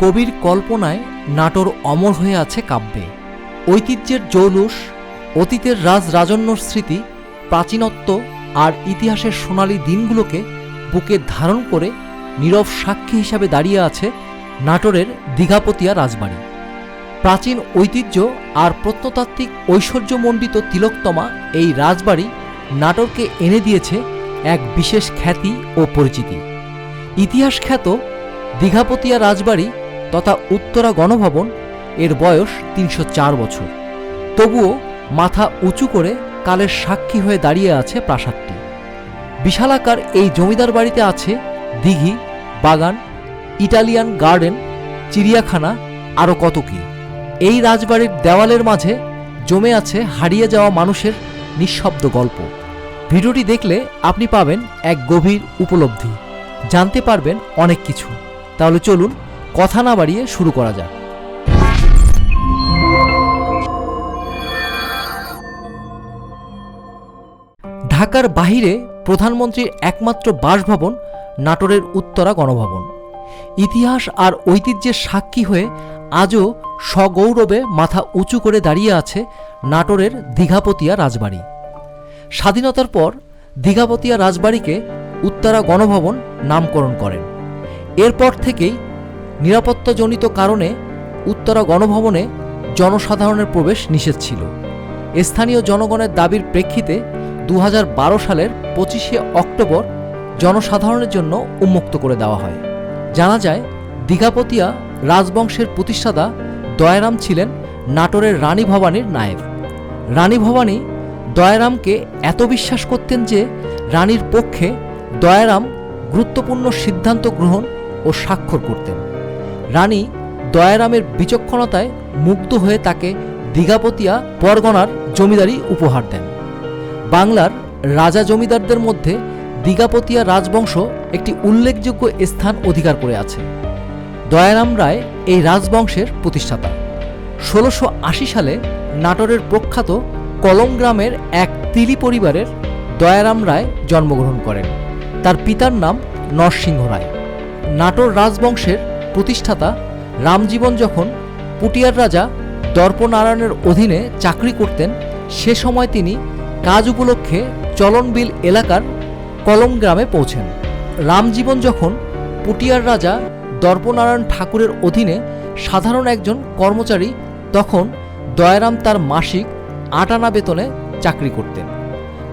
কবির কল্পনায় নাটোর অমর হয়ে আছে কাব্যে। ঐতিহ্যের জৌলুস, অতীতের রাজ রাজন্যর স্মৃতি, প্রাচীনত্ব আর ইতিহাসের সোনালী দিনগুলোকে বুকে ধারণ করে নীরব সাক্ষী হিসাবে দাঁড়িয়ে আছে নাটোরের দীঘাপতিয়া রাজবাড়ি। প্রাচীন ঐতিহ্য আর প্রত্নতাত্ত্বিক ঐশ্বর্যমণ্ডিত তিলকতমা এই রাজবাড়ি নাটোরকে এনে দিয়েছে এক বিশেষ খ্যাতি ও পরিচিতি। ইতিহাস খ্যাত দীঘাপতিয়া রাজবাড়ি তথা উত্তরা গণভবন, এর বয়স তিনশো চার বছর। তবুও মাথা উঁচু করে কালের সাক্ষী হয়ে দাঁড়িয়ে আছে প্রাসাদটি। বিশালাকার এই জমিদার বাড়িতে আছে দিঘি, বাগান, ইটালিয়ান গার্ডেন, চিড়িয়াখানা, আরও কত কি। এই রাজবাড়ির দেওয়ালের মাঝে জমে আছে হারিয়ে যাওয়া মানুষের নিঃশব্দ গল্প। ভিডিওটি দেখলে আপনি পাবেন এক গভীর উপলব্ধি। জানতে পারবেন অনেক কিছু। তাহলে চলুন কথা না বাড়িয়ে শুরু করা যাক। ঢাকার বাহিরে প্রধানমন্ত্রীর একমাত্র বাসভবন নাটোরের উত্তরা গণভবন। ইতিহাস আর ঐতিহ্যের সাক্ষী হয়ে আজও সগৌরবে মাথা উঁচু করে দাঁড়িয়ে আছে নাটোরের দীঘাপতিয়া রাজবাড়ি। স্বাধীনতার পর দীঘাপতিয়া রাজবাড়িকে উত্তরা গণভবন নামকরণ করেন। এরপর থেকেই নিরাপত্তাজনিত কারণে উত্তরা গণভবনে জনসাধারণের প্রবেশ নিষেধ ছিল। স্থানীয় জনগণের দাবির প্রেক্ষিতে দু হাজার বারো সালের পঁচিশে অক্টোবর জনসাধারণের জন্য উন্মুক্ত করে দেওয়া হয়। জানা যায়, দীঘাপতিয়া রাজবংশের প্রতিষ্ঠাতা দয়ারাম ছিলেন নাটোরের রানী ভবানীর নায়েব রানী ভবানী দয়ারামকে এত বিশ্বাস করতেন যে রানীর পক্ষে দয়ারাম গুরুত্বপূর্ণ সিদ্ধান্ত গ্রহণ ও স্বাক্ষর করতেন। রানী দয়ারামের বিচক্ষণতায় মুগ্ধ হয়ে তাকে দীঘাপতিয়া পরগনার জমিদারি উপহার দেন। বাংলার রাজা জমিদারদের মধ্যে দীঘাপতিয়া রাজবংশ একটি উল্লেখযোগ্য স্থান অধিকার করে আছে। দয়ারাম রায় এই রাজবংশের প্রতিষ্ঠাতা। ষোলোশো সালে নাটোরের প্রখ্যাত কলম গ্রামের এক তিলি পরিবারের দয়ারাম রায় জন্মগ্রহণ করেন। তার পিতার নাম নরসিংহ রায়। নাটোর রাজবংশের প্রতিষ্ঠাতা রামজীবন যখন পুটিয়ার রাজা দর্পনারায়ণের অধীনে চাকরি করতেন, সে সময় তিনি কাজ উপলক্ষে চলনবিল এলাকার কলম গ্রামে পৌঁছেন। রামজীবন যখন পুটিয়ার রাজা দর্পনারায়ণ ঠাকুরের অধীনে সাধারণ একজন কর্মচারী, তখন দয়ারাম তার মাসিক আটানা বেতনে চাকরি করতেন।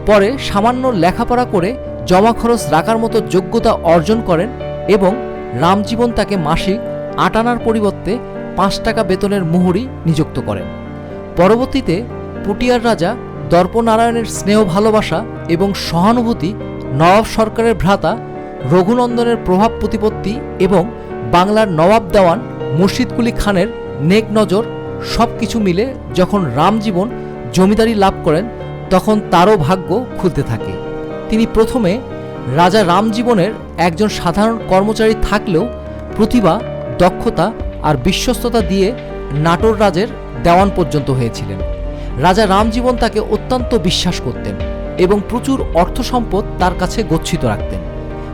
পরে সামান্য লেখাপড়া করে জমা খরচ রাখার মতো যোগ্যতা অর্জন করেন এবং রামজীবন তাকে মাসিক আটানার পরিবর্তে পাঁচ টাকা বেতনের মুহুরি নিযুক্ত করেন। পরবর্তীতে পুটিয়ার রাজা দর্পনারায়ণের স্নেহ ভালোবাসা এবং সহানুভূতি নবাব সরকারের ভ্রাতা রঘুনন্দনের প্রভাব প্রতিপত্তি এবং বাংলার নবাব দেওয়ান মুর্শিদকুলি খানের নেক নজর সব কিছু মিলে যখন রামজীবন জমিদারি লাভ করেন, তখন তারও ভাগ্য খুলতে থাকে। তিনি প্রথমে রাজা রামজীবনের একজন সাধারণ কর্মচারী থাকলেও প্রতিভা, দক্ষতা আর বিশ্বস্ততা দিয়ে নাটোর রাজের দেওয়ান পর্যন্ত হয়েছিলেন। রাজা রামজীবন তাকে অত্যন্ত বিশ্বাস করতেন এবং প্রচুর অর্থ সম্পদ তার কাছে গচ্ছিত রাখতেন।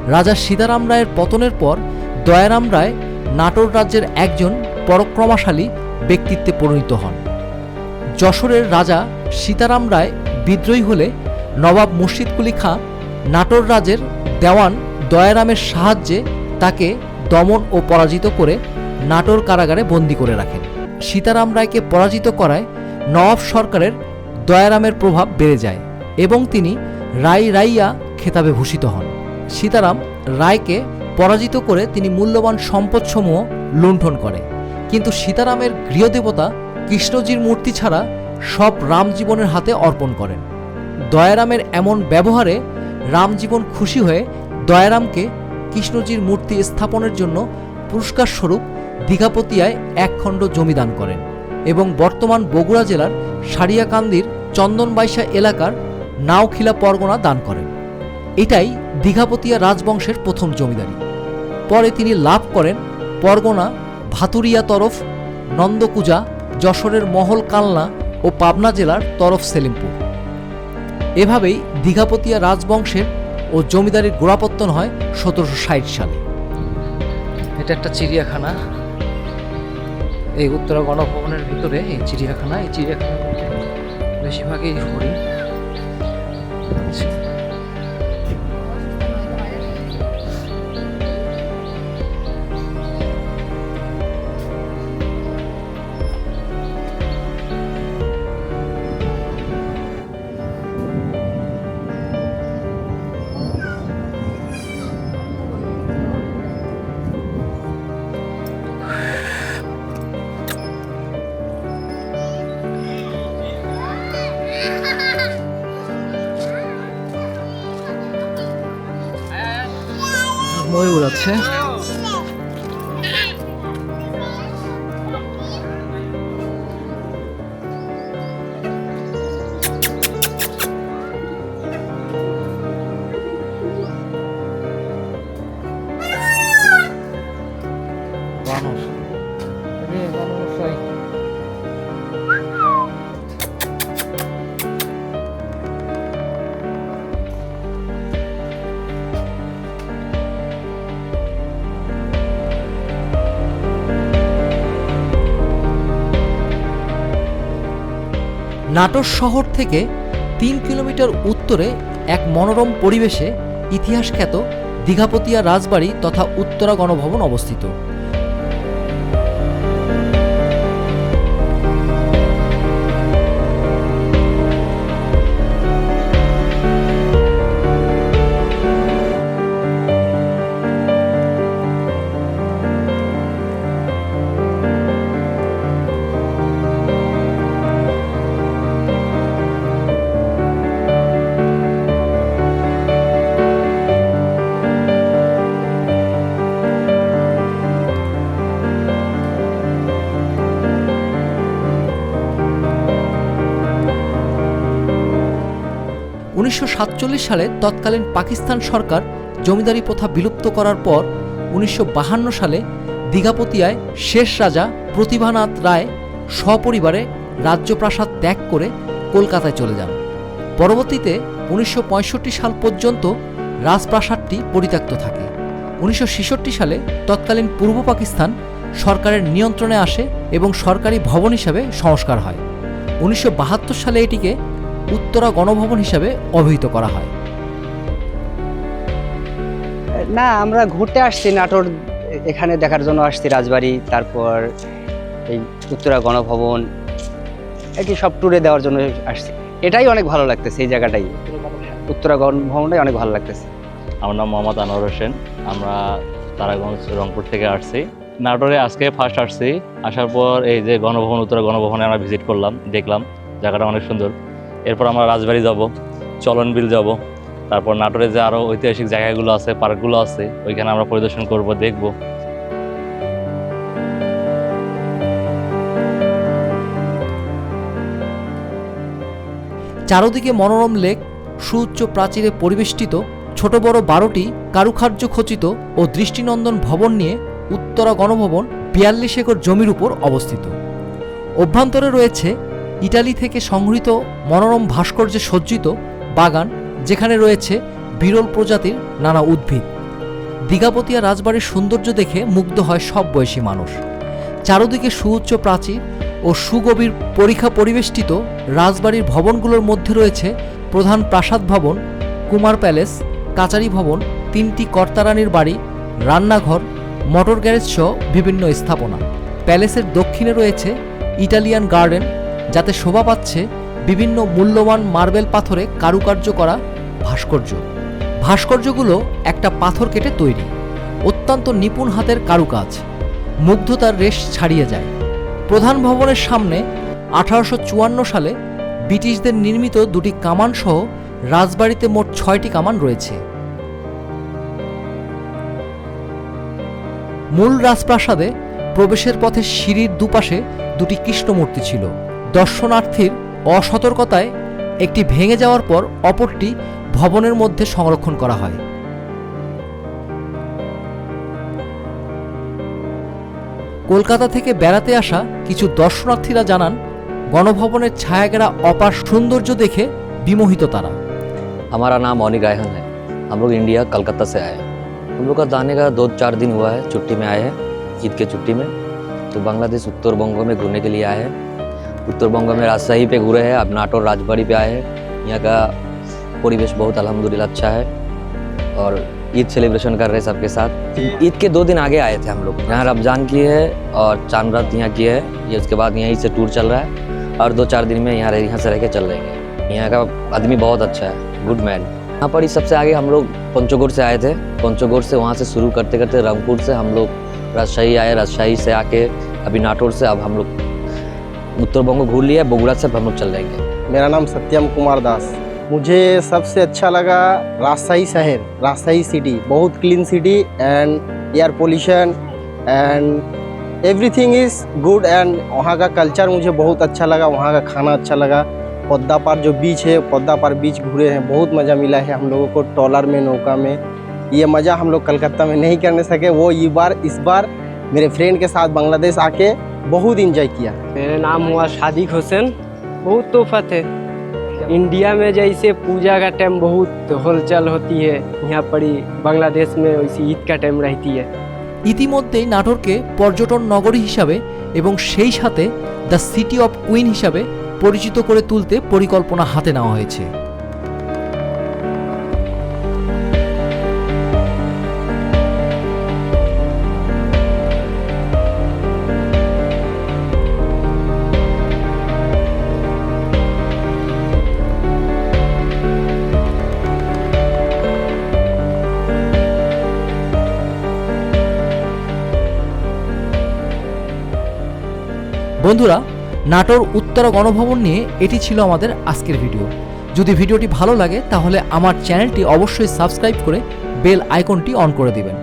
রাজা সীতারাম রায়ের পতনের পর দয়ারাম রায় নাটোর রাজ্যের একজন পরক্রমাশালী ব্যক্তিত্বে পরিণত হন। যশোরের রাজা সীতারাম রায় বিদ্রোহী হলে নবাব মুর্শিদকুলি খাঁ নাটোর রাজের দেওয়ান দয়ারামের সাহায্যে তাকে দমন ও পরাজিত করে নাটোর কারাগারে বন্দি করে রাখেন। সীতারাম রায়কে পরাজিত করায় নবাব সরকারের দয়ারামের প্রভাব বেড়ে যায় এবং তিনি রাই রাইয়া খেতাবে ভূষিত হন। সীতারাম রায়কে পরাজিত করে তিনি মূল্যবান সম্পদসমূহ লুণ্ঠন করে। কিন্তু সীতারামের গৃহদেবতা কৃষ্ণজির মূর্তি ছাড়া সব রামজীবনের হাতে অর্পণ করেন। দয়ারামের এমন ব্যবহারে রামজীবন খুশি হয়ে দয়ারামকে কৃষ্ণজির মূর্তি স্থাপনের জন্য পুরস্কার স্বরূপ দীঘাপতিয়ায় এক খণ্ড জমি দান করেন এবং বর্তমান বগুড়া জেলার সারিয়াকান্দির চন্দনবাইশা এলাকার নাওখিলা পরগনা দান করেন। এটাই দীঘাপতিয়া রাজবংশের প্রথম জমিদারি। পরে তিনি লাভ করেন পরগনা, ভাতুরিয়া তরফ, নন্দকুজা, যশোরের মহল কালনা ও পাবনা জেলার তরফ সেলিমপুর। এভাবেই দীঘাপতিয়া রাজবংশের ও জমিদারের গোড়াপত্তন হয় সতেরোশো ষাট সালে। এটা একটা চিড়িয়াখানা। এই উত্তরা গণভবনের ভিতরে এই চিড়িয়াখানা এই চিড়িয়াখানা বেশিরভাগই হরিণ আছে নাটোর শহর থেকে তিন কিলোমিটার উত্তরে এক মনোরম পরিবেশে ইতিহাস খ্যাত দীঘাপতিয়া রাজবাড়ি তথা উত্তরা গণভবন অবস্থিত। উনিশশো সাতচল্লিশ সালে তৎকালীন পাকিস্তান সরকার জমিদারি প্রথা বিলুপ্ত করার পর উনিশশো সালে দীঘাপতিয়ায় শেষ রাজা প্রতিভানাথ রায় সপরিবারে রাজ্যপ্রাসাদ ত্যাগ করে কলকাতায় চলে যান। পরবর্তীতে উনিশশো পঁয়ষট্টি সাল পর্যন্ত রাজপ্রাসাদটি পরিত্যক্ত থাকে। উনিশশো ছেষট্টি সালে তৎকালীন পূর্ব পাকিস্তান সরকারের নিয়ন্ত্রণে আসে এবং সরকারি ভবন হিসাবে সংস্কার হয়। উনিশশো বাহাত্তর সালে এটিকে উত্তরা গণভবন হিসাবে অভিহিত করা হয়। না আমরা ঘুরতে আসছি নাটোর এখানে দেখার জন্য আসছি রাজবাড়ি তারপর এই উত্তরা গণভবন এটি সব ট্যুরে দেওয়ার জন্য আসছি। এটাই অনেক ভালো লাগতেছে এই জায়গাটাই। উত্তরা গণভবনটাই অনেক ভালো লাগতেছে। আমার নাম মোহাম্মদ আনোয়ার হোসেন আমরা তারাগঞ্জ রংপুর থেকে আসছি। নাটোরে আজকে ফার্স্ট আসছি আসার পর এই যে গণভবন উত্তরা গণভবনে আমরা ভিজিট করলাম দেখলাম জায়গাটা অনেক সুন্দর। এরপর আমরা রাজবাড়ি যাব চলন বিল যাব। তারপর নাটোরে যে আরও ঐতিহাসিক জায়গাগুলো আছে, পার্কগুলো আছে, ওইখানে আমরা পরিদর্শন করব, দেখব। চারদিকে মনোরম লেক, সুউচ্চ প্রাচীরে পরিবেষ্টিত, ছোট বড় বারোটি কারুকার্য খচিত ও দৃষ্টিনন্দন ভবন নিয়ে উত্তরা গণভবন বিয়াল্লিশ একর জমির উপর অবস্থিত। অভ্যন্তরে রয়েছে ইটালি থেকে সংগৃহীত মনোরম ভাস্কর্যে সজ্জিত বাগান যেখানে রয়েছে বিরল প্রজাতির নানা উদ্ভিদ। দীঘাপতিয়া রাজবাড়ির সৌন্দর্য দেখে মুগ্ধ হয় সব বয়সী মানুষ। চারদিকে সুউচ্চ প্রাচীর ও সুগভীর পরীক্ষা পরিবেষ্টিত রাজবাড়ির ভবনগুলোর মধ্যে রয়েছে প্রধান প্রাসাদ ভবন, কুমার প্যালেস, কাচারি ভবন, তিনটি কর্তারানির বাড়ি, রান্নাঘর, মোটর গ্যারেজ সহ বিভিন্ন স্থাপনা। প্যালেসের দক্ষিণে রয়েছে ইটালিয়ান গার্ডেন যাতে শোভা পাচ্ছে বিভিন্ন মূল্যবান মার্বেল পাথরে কারুকার্য করা ভাস্কর্য। ভাস্কর্যগুলো একটা পাথর কেটে তৈরি। অত্যন্ত নিপুণ হাতের কারুকাজ। মুগ্ধতার রেশ ছাড়িয়ে যায়। প্রধান ভবনের সামনে আঠারোশো চুয়ান্ন সালে ব্রিটিশদের নির্মিত দুটি কামান সহ রাজবাড়িতে মোট ছয়টি কামান রয়েছে। মূল রাজপ্রাসাদে প্রবেশের পথে সিঁড়ির দুপাশে দুটি কৃষ্ণমূর্তি ছিল। দর্শনার্থীর অসতর্কতায় একটি ভেঙে যাওয়ার পর অপরটি ভবনের মধ্যে সংরক্ষণ করা হয় কলকাতা থেকে বেড়াতে আসা কিছু দর্শনার্থীরা জানান গণভবনের ছায়াগেরা অপার সৌন্দর্য দেখে বিমোহিত তারা हमारा नाम मौनी गायहन है हम लोग इंडिया कलकत्ता से आए हैं हम लोग का जाने का दो चार दिन हुआ है छुट्टी में आए हैं ईद के छुट्टी में तो बांग्लादेश उत्तर बंगो में घूमने के लिए आए हैं उत्तर बंगो में राजशाही पे घूरे हैं, अब नाटोर राजबाड़ी पे आए हैं। यहाँ का परिवेश बहुत अल्हम्दुलिल्लाह अच्छा है और ईद सेलिब्रेशन कर रहे हैं सबके साथ। ईद के दो दिन आगे आए थे हम लोग। यहाँ रमज़ान की है और चाँद रात यहाँ की है। ये उसके बाद यहीं से टूर चल रहा है और दो चार दिन में यहाँ यहाँ से रह के चल रहेंगे यहाँ का आदमी बहुत अच्छा है गुड मैन यहाँ पर ही सबसे आगे हम लोग पंचोगोर से आए थे। पंचोगोर से वहाँ से शुरू करते करते रामपुर से हम लोग राजशाही आए, राजशाही से आके अभी नाटोर से अब हम लोग उत्तर बंगो घूर लिया बगुड़ा से हम लोग चल जाएँगे। मेरा नाम सत्यम कुमार दास। मुझे सबसे अच्छा लगा राजशाही शहर, राजशाही सिटी बहुत clean city and air pollution and everything is good and वहाँ का कल्चर मुझे बहुत अच्छा लगा, वहाँ का खाना अच्छा लगा। पद्दा पार जो बीच है पद्दा पार बीच घूरे हैं, बहुत मज़ा मिला है हम लोगों को ट्रॉलर में, नौका में। ये मज़ा हम लोग कलकत्ता में नहीं करने सके, वो ये बार, इस बार मेरे फ्रेंड के साथ बांग्लादेश आके बहुत इंजॉय किया मेरा नाम हुआ सादिक हुसैन बहुत तोहफत है इंडिया में जैसे पूजा का टाइम बहुत हलचल होती है यहाँ पर ही बांग्लादेश में वैसी ईद का टाइम रहती है ইতিমধ্যেই নাটোরকে পর্যটন নগরী হিসাবে এবং সেই সাথে দ্য সিটি অফ কুইন হিসাবে পরিচিত করে তুলতে পরিকল্পনা হাতে নেওয়া হয়েছে বন্ধুরা, নাটোর উত্তরা গণভবন নিয়ে এটি ছিল আমাদের আজকের ভিডিও। যদি ভিডিওটি ভালো লাগে, তাহলে আমার চ্যানেলটি অবশ্যই সাবস্ক্রাইব করে বেল আইকনটি অন করে দিবেন।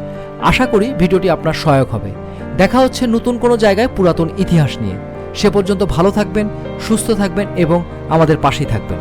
আশা করি ভিডিওটি আপনার সহায়ক হবে। দেখা হচ্ছে নতুন কোনো জায়গায় পুরাতন ইতিহাস নিয়ে। সে পর্যন্ত ভালো থাকবেন, সুস্থ থাকবেন এবং আমাদের পাশেই থাকবেন।